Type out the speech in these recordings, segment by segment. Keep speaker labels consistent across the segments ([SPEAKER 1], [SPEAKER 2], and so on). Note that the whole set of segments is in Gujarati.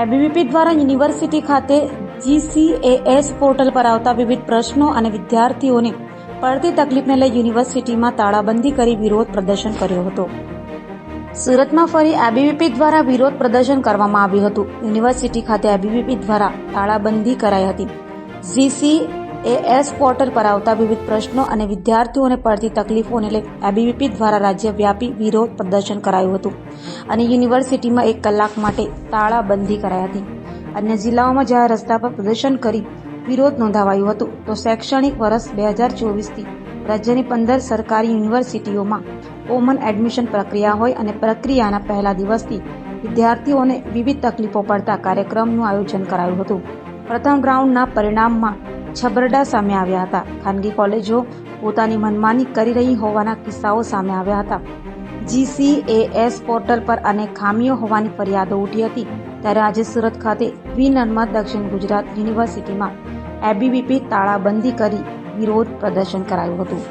[SPEAKER 1] એબીવીપી દ્વારા યુનિવર્સિટી ખાતે જીસીએએસ પોર્ટલ પર આવતા વિવિધ પ્રશ્નો અને વિદ્યાર્થીઓને પડતી તકલીફને લઈ યુનિવર્સિટીમાં તાળાબંધી કરી વિરોધ પ્રદર્શન કર્યો હતો. સુરતમાં ફરી એબીવીપી દ્વારા વિરોધ પ્રદર્શન કરવામાં આવ્યું હતું. યુનિવર્સિટી ખાતે એબીવીપી દ્વારા તાળાબંધી કરાઈ હતી. જીસીએએસ પોર્ટલ પર આવતા વિવિધ પ્રશ્નો અને વિદ્યાર્થીઓને પડતી તકલીફોને લઈ એબીવીપી દ્વારા રાજ્યવ્યાપી વિરોધ પ્રદર્શન કરાયું હતું અને યુનિવર્સિટીમાં એક કલાક માટે તાળાબંધી કરાઈ હતી. અન્ય જિલ્લાઓમાં જ્યારે રસ્તા પર પ્રદર્શન કરી વિરોધ નોંધાવાયું હતું, તો શૈક્ષણિક વર્ષ બે હજાર ચોવીસથી રાજ્યની પંદર સરકારી યુનિવર્સિટીઓમાં કોમન એડમિશન પ્રક્રિયા હોય અને પ્રક્રિયાના પહેલા દિવસથી વિદ્યાર્થીઓને વિવિધ તકલીફો પડતા કાર્યક્રમનું આયોજન કરાયું હતું. પ્રથમ રાઉન્ડના પરિણામમાં છબરડા સામે આવ્યા હતા. ખાનગી કોલેજો પોતાની મનમાની કરી રહી હોવાના કિસ્સાઓ સામે આવ્યા હતા. જીસીએએસ પોર્ટલ પર અનેક ખામીઓ હોવાની ફરિયાદો ઉઠી હતી. ત્યારે આજે સુરત ખાતે વિનર્મદ દક્ષિણ ગુજરાત યુનિવર્સિટીમાં એબીવીપી તાળાબંધી કરી વિરોધ પ્રદર્શન કરાયું હતું.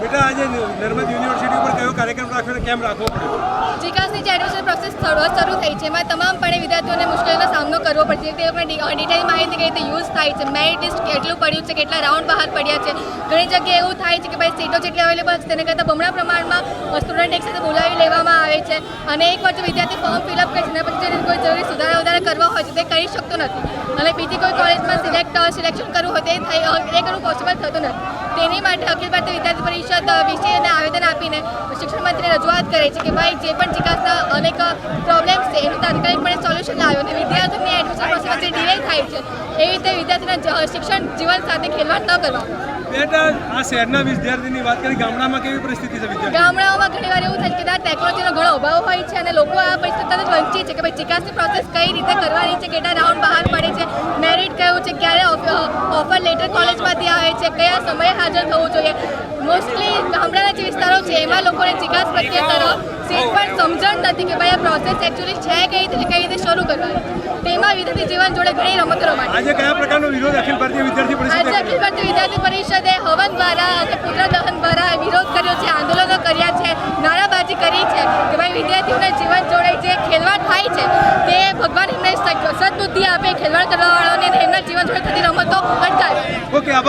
[SPEAKER 2] બેટા આજે નર્મદ યુનિવર્સિટી કાર્યક્રમ રાખ્યો કેમ રાખવો પડ્યો
[SPEAKER 3] વિકાસની જે એડમિશન પ્રોસેસ શરૂ થઈ છે. એમાં તમામ પણ વિદ્યાર્થીઓને મુશ્કેલીનો સામનો કરવો પડશે. તે લોકોને ડિટેલ માહિતી કઈ રીતે યુઝ થાય છે. મેરિટ લિસ્ટ કેટલું પડ્યું છે? કેટલા રાઉન્ડ બહાર પડ્યા છે? ઘણી જગ્યાએ એવું થાય છે કે ભાઈ સીટો જેટલી અવેલેબલ છે, તેને કરતાં બમણા પ્રમાણમાં સ્ટુડન્ટ એક બોલાવી લેવામાં આવે છે. અને એક વાર જો વિદ્યાર્થી ફોર્મ ફિલઅપ કરે છે એના પછી કોઈ જરૂરી સુધારા વધારા કરવા હોય છે, તે કરી શકતો નથી. અને બીજી કોઈ કોલેજમાં સિલેક્ટ સિલેક્શન કરવું હોય, તે થાય એ કરવું પોસિબલ થતું નથી. તેની માટે અખિલ ભારતીય વિદ્યાર્થી પરિષદ વિશે આવેદન આપીને શિક્ષણ મંત્રીને રજૂઆત કરે છે કે ભાઈ જે પણ ચિકાસના અનેક પ્રોબ્લેમ્સ છે એનું તાત્કાલિકપણે સોલ્યુશન લાવ્યો અને વિદ્યાર્થીઓની એડમિશન પ્રોસેસમાં જે ડિલે થાય છે એવી રીતે વિદ્યાર્થીના શિક્ષણ જીવન સાથે ખેલવાડ ન કરવા.
[SPEAKER 2] બેટા આ શહેરના વિદ્યાર્થીની વાત કરી ગામડામાં કેવી પરિસ્થિતિ છે વિદ્યાર્થી
[SPEAKER 3] ગામડાઓમાં ઘણી વાર એવું થાય છે કે ત્યાં ટેકનોલોજીનો ઘણો અભાવ હોય છે અને લોકો આ પરિસ્થિતિથી વંચિત છે કે ભાઈ ચિકાસની પ્રોસેસ કઈ રીતે કરવાની છે કેટલા રાઉન્ડ બહાર પડે છે મેરિટ કયું છે ક્યારે ઓફર લેટર કોલેજમાંથી આવે છે કયા સમયે હાજર થવું જોઈએ. મોસ્ટલી ગામડાના જે લોકોને ચિકાસ પ્રત્યે તરફ સીટ પણ સમજણ નથી કે ભાઈ આ પ્રોસેસ એકચ્યુઅલી છે કઈ રીતે કઈ રીતે શરૂ કરવાની. તેમાં વિદ્યાર્થી જીવન જોડે ઘણી રમતો રમાય
[SPEAKER 2] આજે કયા પ્રકારનો વિરોધ અખિલ ભારતીય વિદ્યાર્થી
[SPEAKER 3] આજે અખિલ ભારતીય વિદ્યાર્થી પરિષદે હવન દ્વારા